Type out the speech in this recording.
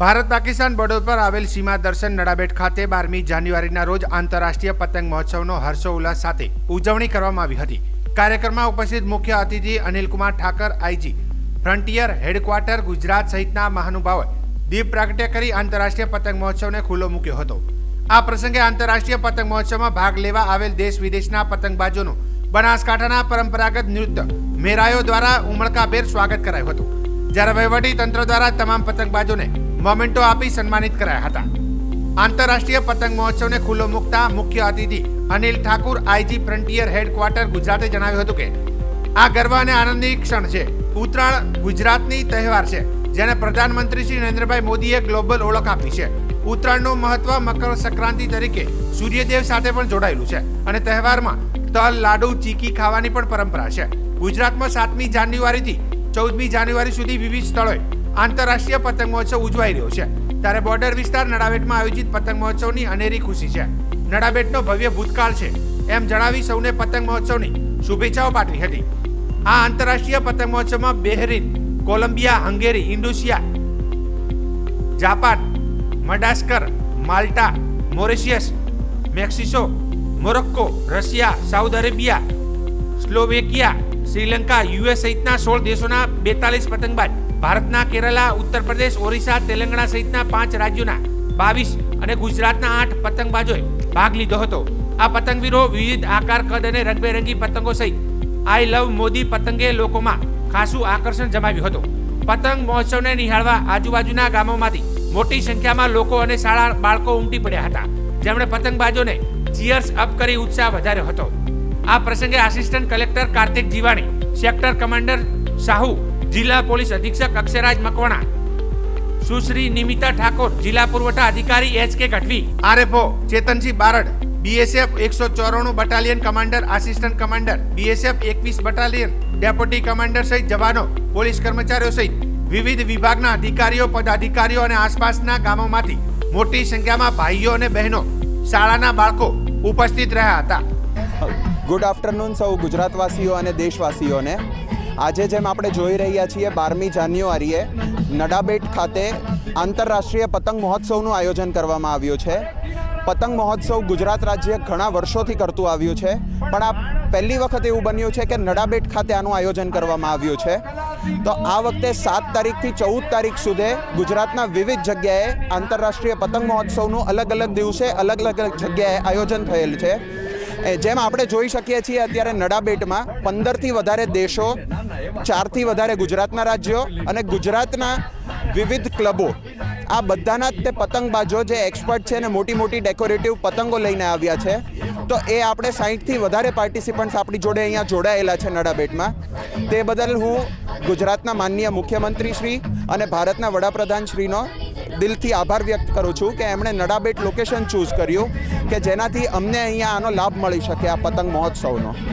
Bharat Pakistan border પર આવેલ સીમા દર્શન નડાબેટ ખાતે બારમી જાન્યુઆરીના રોજ આંતરરાષ્ટ્રીય પતંગ મહોત્સવનો હર્ષો ઉલ્લાસ સાથે ઉજવણી કરવામાં આવી હતી. કાર્યક્રમમાં ઉપસ્થિત મુખ્ય અતિથિ Anilkumar Thakar, IG frontier headquarter Gujarat સહિતના મહાનુભાવોએ દીપ પ્રાગટ્ય કરી આંતરરાષ્ટ્રીય પતંગ મહોત્સવને ખુલ્લો મૂક્યો હતો. આ પ્રસંગે આંતરરાષ્ટ્રીય પતંગ મહોત્સવમાં ભાગ લેવા આવેલ દેશ વિદેશના પતંગબાજોનું બનાસકાંઠાના પરંપરાગત નૃત્ય મેરાયો દ્વારા ઉમળકાભેર સ્વાગત કરાયું હતું. જ્યારે વહીવટી તંત્ર દ્વારા તમામ પતંગબાજોને મોમેન્ટો આપી સન્માનિત કરાયા હતા. આંતરરાષ્ટ્રીય પતંગ મહોત્સવને ખુલ્લો મૂકતા મુખ્ય અતિથિ Anil Thakur IG frontier headquarter ગુજરાતે જણાવ્યું હતું કે, આ ગર્વ અને આનંદની ક્ષણ છે. ઉત્તરાયણ ગુજરાતની તહેવાર છે, જેને પ્રધાનમંત્રી શ્રી નરેન્દ્રભાઈ મોદીએ ગ્લોબલ ઓળખ આપી છે. ઉત્તરાયણનું મહત્વ મકર સંક્રાંતિ તરીકે સૂર્યદેવ સાથે પણ જોડાયેલું છે અને તહેવારમાં તલ, લાડુ, ચીકી ખાવાની પણ પરંપરા છે. ગુજરાતમાં સાતમી જાન્યુઆરીથી ચૌદમી જાન્યુઆરી સુધી વિવિધ સ્થળોએ આંતરરાષ્ટ્રીય પતંગ મહોત્સવ ઉજવાઈ રહ્યો છે. ત્યારે બોર્ડર વિસ્તાર નડાબેટમાં આયોજિત પતંગ મહોત્સવની અનેરી ખુશી છે. નડાબેટનો ભવ્ય ભૂતકાળ છે, એમ જણાવી સૌને પતંગ મહોત્સવની શુભેચ્છાઓ પાઠવી હતી. આ આંતરરાષ્ટ્રીય પતંગ મહોત્સવમાં Bahrain, Colombia, Hungary Indonesia Japan, Madagascar, Malta, Mauritius Mexico Morocco, Russia, Saudi Arabia, Slovakia, Sri Lanka, US સહિતના સોળ દેશોના બેતાલીસ પતંગબાજ ભારતના કેરલા, ઉત્તર પ્રદેશ, ઓરિસ્સા, તેલંગાણા સહિતના પાંચ રાજ્યોના બાવીસ અને ગુજરાતના આઠ પતંગબાજોએ ભાગ લીધો હતો. આ પતંગવીરો વિવિધ આકાર, કદ અને રંગબેરંગી પતંગો સહિત આઈ લવ મોદી પતંગે લોકોમાં ખાસું આકર્ષણ જમાવ્યું હતું. પતંગ મહોત્સવને નિહાળવા આજુબાજુના ગામોમાંથી મોટી સંખ્યામાં લોકો અને શાળા બાળકો ઉમટી પડ્યા હતા. જેમણે પતંગબાજોને ચીયર્સ અપ કરી ઉત્સાહ વધાર્યો હતો. આ પ્રસંગે assistant collector Kartik Jivani sector commander Sahu જિલ્લા પોલીસ અધિક્ષક અક્ષરાજ મકવાણા સુશ્રી નિમિતા ઠાકોર જિલ્લા પુરવઠા અધિકારી H K Gadhvi. RFO Chetanji Barad BSF એકસો ચોરાણું battalion commander assistant commander BSF એકવીસ બટાલિયન ડેપ્યુટી કમાન્ડર સહિત જવાનો પોલીસ કર્મચારીઓ સહિત વિવિધ વિભાગના અધિકારીઓ પદાધિકારીઓ અને આસપાસના ગામોમાંથી મોટી સંખ્યામાં ભાઈઓ અને બહેનો શાળાના બાળકો ઉપસ્થિત રહ્યા હતા. ગુડ આફ્ટરનૂન સૌ ગુજરાતવાસીઓ અને દેશવાસીઓને. આજે જેમ આપણે જોઈ રહ્યા છીએ, બારમી જાન્યુઆરીએ નડાબેટ ખાતે આંતરરાષ્ટ્રીય પતંગ મહોત્સવનું આયોજન કરવામાં આવ્યું છે. પતંગ મહોત્સવ ગુજરાત રાજ્ય ઘણા વર્ષોથી કરતું આવ્યું છે, પણ આ પહેલી વખત એવું બન્યું છે કે નડાબેટ ખાતે આનું આયોજન કરવામાં આવ્યું છે. તો આ વખતે સાત તારીખથી ચૌદ તારીખ સુધી ગુજરાતના વિવિધ જગ્યાએ આંતરરાષ્ટ્રીય પતંગ મહોત્સવનું અલગ અલગ દિવસે અલગ અલગ જગ્યાએ આયોજન થયેલ છે. જેમ આપણે જોઈ શકીએ છીએ અત્યારે નડાબેટમાં પંદરથી વધારે દેશો, ચારથી વધારે ગુજરાતના રાજ્યો અને ગુજરાતના વિવિધ ક્લબો. આ બધાના જ તે પતંગબાજો જે એક્સપર્ટ છે ને મોટી મોટી ડેકોરેટિવ પતંગો લઈને આવ્યા છે. તો એ આપણે સાહીઠથી વધારે પાર્ટિસિપન્ટ્સ આપણી જોડે અહીંયા જોડાયેલા છે નડાબેટમાં. તે બદલ હું ગુજરાતના માનનીય મુખ્યમંત્રી શ્રી અને ભારતના વડાપ્રધાન શ્રીનો દિલથી આભાર વ્યક્ત કરું છું કે એમણે નડાબેટ લોકેશન ચૂઝ કર્યું કે જેનાથી અમને અહીંયા આનો લાભ મળી શકે આ પતંગ મહોત્સવનો.